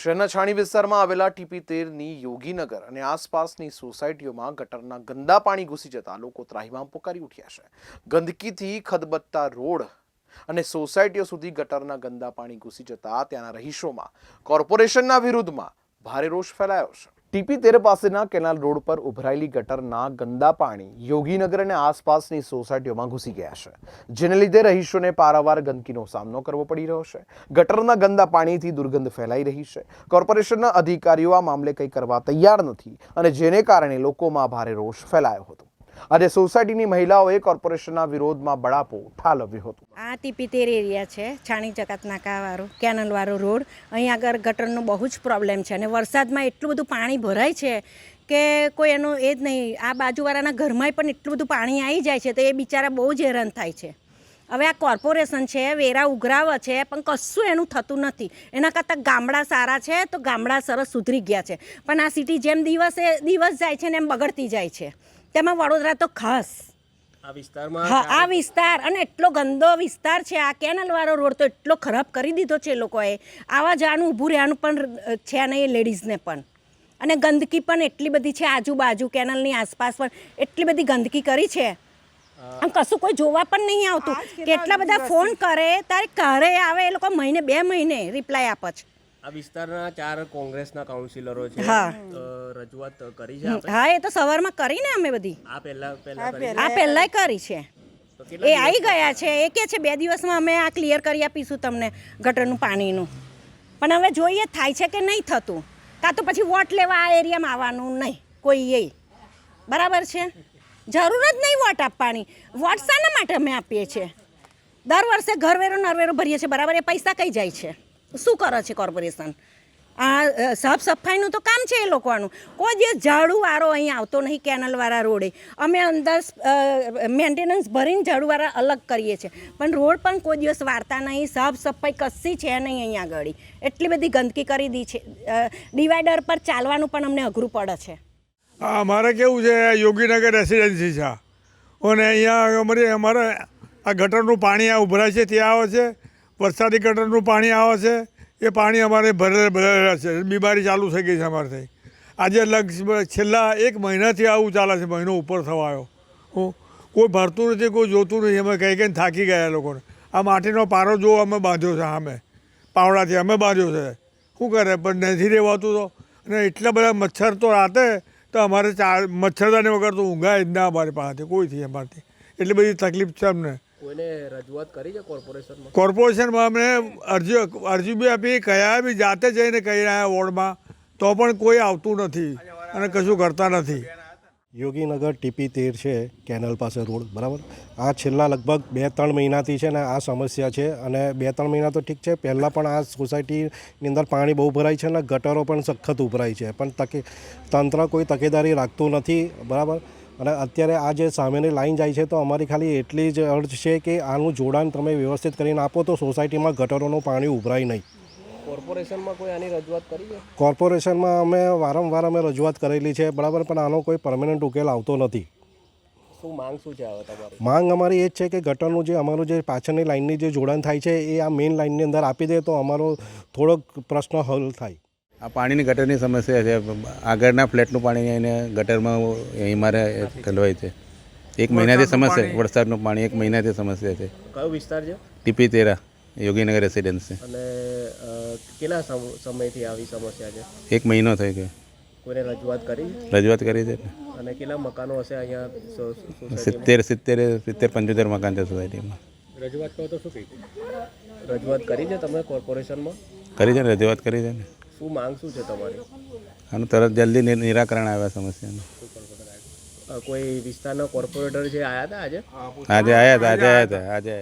શહેરના છાણી વિસ્તારમાં આવેલા ટીપી તેરની યોગીનગર અને આસપાસની સોસાયટીઓમાં ગટરના ગંદા પાણી ઘૂસી જતા લોકો ત્રાહીમામ પોકારી ઉઠ્યા છે. ગંદકીથી ખદબત્તા રોડ અને સોસાયટીઓ સુધી ગટરના ગંદા પાણી ઘૂસી જતા ત્યાંના રહીશોમાં, કોર્પોરેશનના વિરુદ્ધમાં ભારે રોષ ફેલાયો છે. ટીપી તેર પાસેના કેનાલ રોડ પર ઉભરાયેલી ગટરના ગંદા પાણી યોગીનગર અને આસપાસની સોસાયટીઓમાં ઘૂસી ગયા છે. જેને લીધે રહીશોને પારાવાર ગંદકીનો સામનો કરવો પડી રહ્યો છે. ગટરના ગંદા પાણીથી દુર્ગંધ ફેલાઈ રહી છે. કોર્પોરેશનના અધિકારીઓ આ મામલે કંઈ કરવા તૈયાર નથી અને જેને કારણે લોકોમાં ભારે રોષ ફેલાયો હતો. આજે સોસાયટીની મહિલાઓએ કોર્પોરેશનના વિરોધમાં બળાપો ઠાલવ્યો હતો. આ ટીપીતેર એરિયા છે, છાણી જકાત નાકાવાળો કેનલવાળો રોડ. અહીં આગળ ગટરનો બહુ જ પ્રોબ્લેમ છે અને વરસાદમાં એટલું બધું પાણી ભરાય છે કે કોઈ એનું એ જ નહીં, આ બાજુવાળાના ઘરમાંય પણ એટલું બધું પાણી આવી જાય છે તો એ બિચારા બહુ જ હેરાન થાય છે. હવે આ કોર્પોરેશન છે, વેરા ઉઘરાવે છે, પણ કશું એનું થતું નથી. એના કરતાં ગામડા સારા છે તો ગામડા સરસ સુધરી ગયા છે. પણ આ સિટી જેમ દિવસે દિવસ જાય છે ને એમ બગડતી જાય છે. તેમાં વડોદરા તો ખાસ. આ વિસ્તારમાં હા આ વિસ્તાર અને એટલો ગંદો વિસ્તાર છે આ કેનલવાળો રોડ તો એટલો ખરાબ કરી દીધો છે લોકોએ. આવા જવાનું ઊભું રહેવાનું પણ છે નહીં લેડીઝને પણ. અને ગંદકી પણ એટલી બધી છે આજુબાજુ કેનલની આસપાસ પણ એટલી બધી ગંદકી કરી છે. આમ કશું કોઈ જોવા પણ નહીં આવતું. કેટલા બધા ફોન કરે તારે ઘરે આવે એ લોકો મહિને બે મહિને રિપ્લાય આપે છે. આ વિસ્તારના ચાર કોંગ્રેસના કાઉન્સિલરો છે. હા. રજૂઆત કરી છે હા એ તો સવારમાં કરીને અમે બધી. આ પહેલા પહેલા આ પહેલાંય કરી છે. એ આવી ગયા છે એ કે છે બે દિવસમાં અમે આ ક્લિયર કરી આપીશું તમને ગટરનું પાણીનું. પણ હવે જોઈએ થાય છે કે નહીં થતું. કાં તો પછી વોટ લેવા આ એરિયામાં આવવાનું નહીં કોઈ એ. બરાબર છે? જરૂર જ નહીં વોટ આપવાની. વોટ શાના માટે અમે આપીએ છીએ? દર વર્ષે ઘરવેરો નરવેરો ભરીએ છીએ બરાબર? એ પૈસા કઈ જાય છે? શું કરે છે કોર્પોરેશન? આ સાફ સફાઈનું તો કામ છે એ લોકોનું. કોઈ દિવસ ઝાડુવાળો અહીં આવતો નહીં કેનલવાળા રોડે. અમે અંદર મેન્ટેનન્સ ભરીને ઝાડુવાળા અલગ કરીએ છીએ. પણ રોડ પણ કોઈ દિવસ વાર્તા નહીં સાફ સફાઈ કશી છે નહીં અહીંયા આગળ. એટલી બધી ગંદકી કરી દી છે. ડિવાઈડર પર ચાલવાનું પણ અમને અઘરું પડે છે. હા અમારે કેવું છે યોગીનગર રેસિડેન્સી છે. અને અહીંયા અમારે અમારે આ ગટરનું પાણી આ ઉભરાય છે, ત્યાં આવે છે. વરસાદી ગટરનું પાણી આવે છે, એ પાણી અમારે ભરેલા ભરેલા છે. બીમારી ચાલુ થઈ ગઈ છે અમારેથી આજે લગ છેલ્લા એક મહિનાથી આવું ચાલે છે, મહિનો ઉપર થવા આવ્યો હું, કોઈ ભરતું નથી, કોઈ જોતું નથી. અમે કંઈ કંઈ થાકી ગયા લોકોને. આ માટીનો પારો જો અમે બાંધ્યો છે અમે પાવડાથી અમે બાંધ્યો છે. શું કરે? પણ નથી રહેવાતું તો. અને એટલા બધા મચ્છર તો રાતે, તો અમારે ચાર, મચ્છરદાની વગર તો ઊંઘાય જ ના અમારી પાસેથી. કોઈથી અમારથી. એટલી બધી તકલીફ છે અમને. કોઈને રજૂઆત કરી છે કોર્પોરેશનમાં? કોર્પોરેશનમાં અમને અરજી અરજી બી આપી કયા બી જાતે જઈને કહી રહ્યા વોર્ડમાં તો પણ કોઈ આવતું નથી અને કશું કરતા નથી. યોગીનગર ટીપી તેર છે કેનલ પાસે રોડ બરાબર? આ છેલ્લા લગભગ બે ત્રણ મહિનાથી છે ને આ સમસ્યા છે અને બે ત્રણ મહિના તો ઠીક છે પહેલાં પણ આ સોસાયટીની અંદર પાણી બહુ ભરાય છે અને ગટરો પણ સખત ઉભરાય છે પણ તકે તંત્ર કોઈ તકેદારી રાખતું નથી બરાબર? અને અત્યારે આ જે સામેની લાઈન જાય છે તો અમારી ખાલી એટલી જ અર્જ છે કે આનું જોડાણ તમે વ્યવસ્થિત કરીને આપો તો સોસાયટીમાં ગટરોનું પાણી ઉભરાય નહીં. કોર્પોરેશનમાં કોઈ આની રજૂઆત કરી છે? કોર્પોરેશનમાં અમે વારંવાર અમે રજૂઆત કરેલી છે બરાબર પણ આનો કોઈ પરમેનન્ટ ઉકેલ આવતો નથી. શું માંગ શું છે હવે તમારી? માંગ અમારી એ જ છે કે ગટરનું જે અમારું જે પાછળની લાઇનની જે જોડાણ થાય છે એ આ મેઇન લાઇનની અંદર આપી દે તો અમારો થોડોક પ્રશ્ન હલ થાય. આ પાણીની ગટરની સમસ્યા છે. આગળના ફ્લેટનું પાણી એને ગટરમાં અહીં મારે ખલવાય છે. એક મહિનાથી સમસ્યા વરસાદનું પાણી એક મહિનાથી સમસ્યા છે. કયો વિસ્તાર છે? ટીપી તેરા યોગીનગર રેસિડેન્સી. અને કેટલા સમયથી આવી સમસ્યા છે? એક મહિનો થઈ ગયો. કોઈને રજૂઆત કરી? રજૂઆત કરી છે ને? અને કેટલા મકાનો હશે અહીંયા સિત્તેર સિત્તેર સિત્તેર પંચોતેર મકાન છે સોસાયટીમાં. રજૂઆત કહો તો શું કહી રજૂઆત કરી છે તમે કોર્પોરેશનમાં? કરી છે ને રજૂઆત કરી છે ને? શું માંગ શું છે તમારી? આનું તરત જલ્દી નિરાકરણ આવ્યા સમસ્યાનું. કોઈ વિસ્તારના કોર્પોરેટર જે આવ્યા હતા આજે? આજે આવ્યા હતા આજે આવ્યા હતા આજે